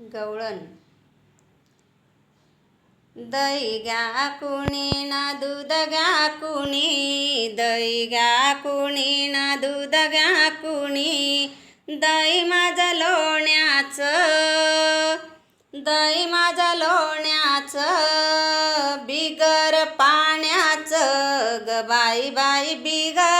गवळण. दही घ्या कुणी ना दूध घ्या कुणी दही घ्या कुणी ना दूध घ्या कुणी दही माझं लोण्याचं दही माझं लोण्याचं बिगर पाण्याचं ग बाई बाई बिगर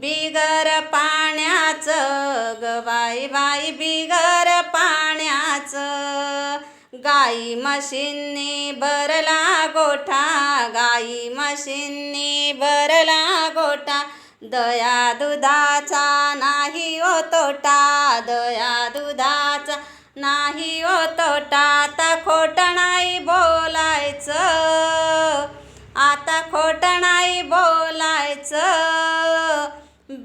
बिगर पाण्याचं ग बाई बाई बिगर पाण्याचं. गाई म्हशींनी भरला गोठा गाई म्हशींनी भरला गोठा. दया दुधाचा नाही ओ तोटा दया दुधाचा नाही ओ तोटा. आता खोट नाही बो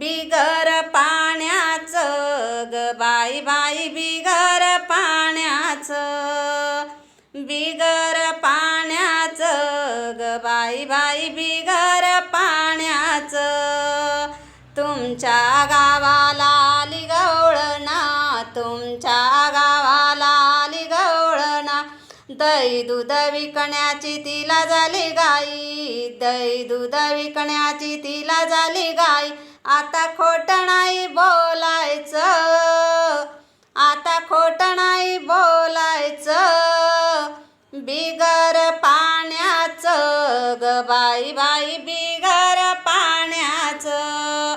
बिगर पाण्याचं ग बाई बाई बिगर पाण्याचं. बिगर पाण्याचं ग बाई बाई बिगर पाण्याचं. तुमच्या गावाला आली गवळणा तुमच्या गावाला आली गवळणा. दही दूध विकण्याची तिला झाली गाई दही दूध विकण्याची तिला झाली गाई. आता खोट नाही बोलायचं. आता खोट नाही बोलायचं. बिगर पाण्याचं ग बाई बाई बिगर पाण्याचं.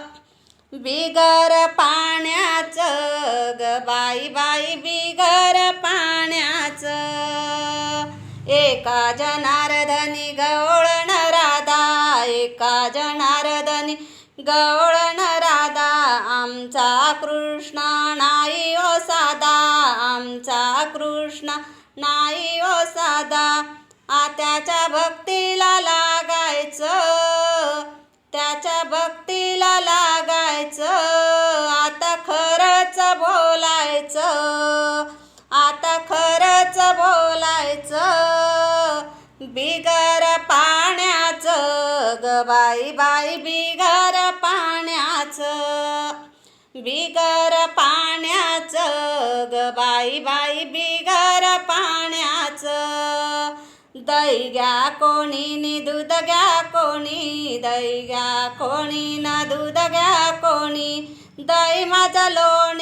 बिगर पाण्याचं ग बाई बाई बिगर पाण्याचं. एका जनार्दनी गवळण राधा एका जन गवळण राधा आमचा कृष्ण नाही ओ साधा आमचा कृष्ण नाही ओ साधा. आत्याच्या त्याच्या भक्तीला लागायचं त्याच्या भक्तीला लागायचं आता खरंच बोलायचं आता खरंच बोलायचं. बिगर बाई बाई बिगर पाण्याचं बिगर पाण्याचं ग बाई बाई बिगर पाण्याचं. दही घ्या कोणी दूध घ्या कोणी दही घ्या कोणी ना दूध घ्या कोणी. दही माझं लोण